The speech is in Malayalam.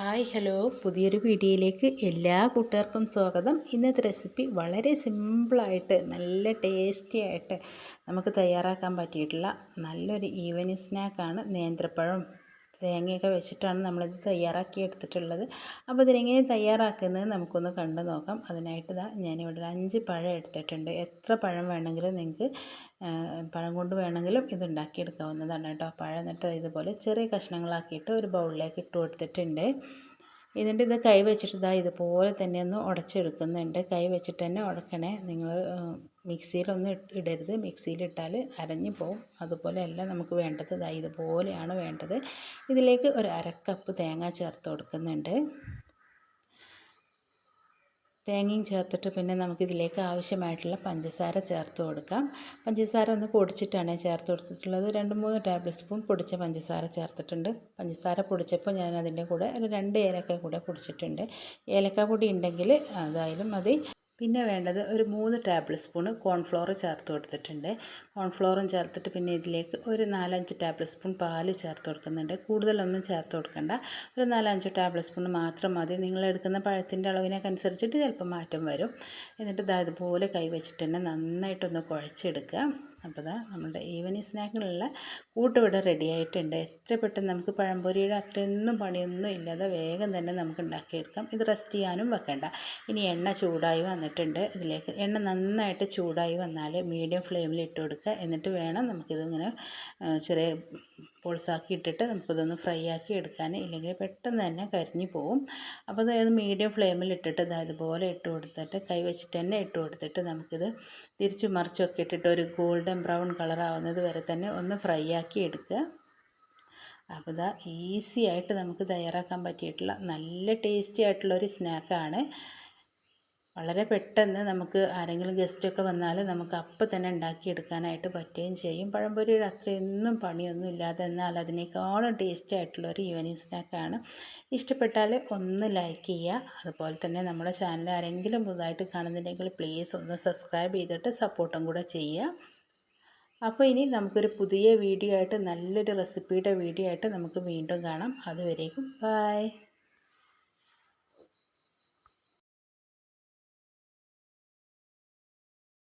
Hi hello. പുതിയൊരു വീഡിയോയിലേക്ക് എല്ലാ കൂട്ടുകാർക്കും സ്വാഗതം. ഇന്നത്തെ റെസിപ്പി വളരെ സിമ്പിളായിട്ട് നല്ല ടേസ്റ്റി ആയിട്ട് നമുക്ക് തയ്യാറാക്കാൻ പറ്റിയിട്ടുള്ള നല്ലൊരു ഈവനിങ് സ്നാക്കാണ് നേന്ത്രപ്പഴം. തേങ്ങയൊക്കെ വെച്ചിട്ടാണ് നമ്മളിത് തയ്യാറാക്കി എടുത്തിട്ടുള്ളത്. അപ്പോൾ ഇതിനെങ്ങനെ തയ്യാറാക്കുന്നത് നമുക്കൊന്ന് കണ്ടു നോക്കാം. അതിനായിട്ട് ഇതാ ഞാനിവിടെ ഒരു അഞ്ച് പഴം എടുത്തിട്ടുണ്ട്. എത്ര പഴം വേണമെങ്കിലും നിങ്ങൾക്ക് പഴം കൊണ്ട് വേണമെങ്കിലും ഇത് ഉണ്ടാക്കിയെടുക്കാവുന്നതാണ് കേട്ടോ. പഴം എന്നിട്ട് ഇതുപോലെ ചെറിയ കഷ്ണങ്ങളാക്കിയിട്ട് ഒരു ബൗളിലേക്ക് ഇട്ട് കൊടുത്തിട്ടുണ്ട്. ഇതിന്റെ ഇത് കൈ വെച്ചിട്ട് ഇതാ ഇതുപോലെ തന്നെ ഒന്ന് ഉടച്ചെടുക്കുന്നുണ്ട്. കൈ വെച്ചിട്ട് തന്നെ ഉടക്കണേ. നിങ്ങൾ മിക്സിയിലൊന്നും ഇടരുത്. മിക്സിയിലിട്ടാൽ അരഞ്ഞു പോകും അതുപോലെയല്ല നമുക്ക് വേണ്ടത് ഇതാ ഇതുപോലെയാണ് വേണ്ടത്. ഇതിലേക്ക് ഒരു അരക്കപ്പ് തേങ്ങ ചേർത്ത് കൊടുക്കുന്നുണ്ട്. തേങ്ങയും ചേർത്തിട്ട് പിന്നെ നമുക്കിതിലേക്ക് ആവശ്യമായിട്ടുള്ള പഞ്ചസാര ചേർത്ത് കൊടുക്കാം. പഞ്ചസാര ഒന്ന് പൊടിച്ചിട്ടാണ് ചേർത്ത് കൊടുത്തിട്ടുള്ളത്. രണ്ട് മൂന്ന് ടേബിൾ സ്പൂൺ പൊടിച്ച പഞ്ചസാര ചേർത്തിട്ടുണ്ട്. പഞ്ചസാര പൊടിച്ചപ്പോൾ ഞാൻ അതിന്റെ കൂടെ ഒരു രണ്ട് ഏലക്ക കൂടെ പൊടിച്ചിട്ടുണ്ട്. ഏലക്ക പൊടി ഉണ്ടെങ്കിൽ അതായാലും മതി. പിന്നെ വേണ്ടത് ഒരു മൂന്ന് ടേബിൾ സ്പൂണ് കോൺഫ്ലോർ ചേർത്ത് കൊടുത്തിട്ടുണ്ട്. കോൺഫ്ലോറും ചേർത്തിട്ട് പിന്നെ ഇതിലേക്ക് ഒരു നാലഞ്ച് ടേബിൾ സ്പൂൺ പാൽ ചേർത്ത് കൊടുക്കുന്നുണ്ട്. കൂടുതലൊന്നും ചേർത്ത് കൊടുക്കണ്ട. ഒരു നാലഞ്ച് ടേബിൾ സ്പൂൺ മാത്രം മതി. നിങ്ങൾ എടുക്കുന്ന പഴത്തിന്റെ അളവിനൊക്കെ ചിലപ്പോൾ മാറ്റം വരും. എന്നിട്ട് ഇതാ ഇതുപോലെ കൈ വെച്ചിട്ട് തന്നെ നന്നായിട്ടൊന്ന് കുഴച്ചെടുക്കുക. അപ്പോൾ ഇതാ നമ്മുടെ ഈവനിങ് സ്നാക്കിനുള്ള കൂട്ടുവിട റെഡി ആയിട്ടുണ്ട്. എത്ര പെട്ടെന്ന് നമുക്ക് പഴംപൊരിയുടെ അത്രയൊന്നും പണിയൊന്നും ഇല്ലാതെ വേഗം തന്നെ നമുക്ക് ഉണ്ടാക്കിയെടുക്കാം. ഇത് റെസ്റ്റ് ചെയ്യാനും വെക്കേണ്ട. ഇനി എണ്ണ ചൂടായി വന്നിട്ടുണ്ട്. ഇതിലേക്ക് എണ്ണ നന്നായിട്ട് ചൂടായി വന്നാൽ മീഡിയം ഫ്ലെയിമിൽ ഇട്ട് കൊടുക്കുക. എന്നിട്ട് വേണം നമുക്കിതിങ്ങനെ ചെറിയ പൊളിസാക്കി ഇട്ടിട്ട് നമുക്കിതൊന്ന് ഫ്രൈ ആക്കി എടുക്കാൻ ഇല്ലെങ്കിൽ പെട്ടെന്ന് തന്നെ കരിഞ്ഞു പോവും. അപ്പോൾ അതായത് മീഡിയം ഫ്ലെയിമിൽ ഇട്ടിട്ട് ഇതുപോലെ ഇട്ട് കൊടുത്തിട്ട് കൈ വെച്ചിട്ട് തന്നെ ഇട്ട് കൊടുത്തിട്ട് നമുക്കിത് തിരിച്ചു മറിച്ചൊക്കെ ഇട്ടിട്ട് ഒരു ഗോൾഡൻ ബ്രൗൺ കളർ ആവുന്നത് വരെ തന്നെ ഒന്ന് ഫ്രൈ ആക്കി എടുക്കുക. അപ്പോൾ ഇതാ ഈസി ആയിട്ട് നമുക്ക് തയ്യാറാക്കാൻ പറ്റിയിട്ടുള്ള നല്ല ടേസ്റ്റി ആയിട്ടുള്ള ഒരു സ്നാക്കാണ്. വളരെ പെട്ടെന്ന് നമുക്ക് ആരെങ്കിലും ഗസ്റ്റൊക്കെ വന്നാൽ നമുക്ക് അപ്പം തന്നെ ഉണ്ടാക്കിയെടുക്കാനായിട്ട് പറ്റുകയും ചെയ്യും. പഴംപൊരി അത്രയൊന്നും പണിയൊന്നും ഇല്ലാതെ എന്നാൽ അതിനേക്കാളും ടേസ്റ്റി ആയിട്ടുള്ള ഒരു ഈവനിങ് സ്നാക്കാണ് ഇഷ്ടപ്പെട്ടാൽ ഒന്ന് ലൈക്ക് ചെയ്യുക. അതുപോലെ തന്നെ നമ്മുടെ ചാനൽ ആരെങ്കിലും പുതുതായിട്ട് കാണുന്നുണ്ടെങ്കിൽ പ്ലീസ് ഒന്ന് സബ്സ്ക്രൈബ് ചെയ്തിട്ട് സപ്പോർട്ടും കൂടെ ചെയ്യുക. അപ്പോൾ ഇനി നമുക്കൊരു പുതിയ വീഡിയോ ആയിട്ട് നല്ലൊരു റെസിപ്പിയുടെ വീഡിയോ ആയിട്ട് നമുക്ക് വീണ്ടും കാണാം. അതുവരേക്കും ബായ്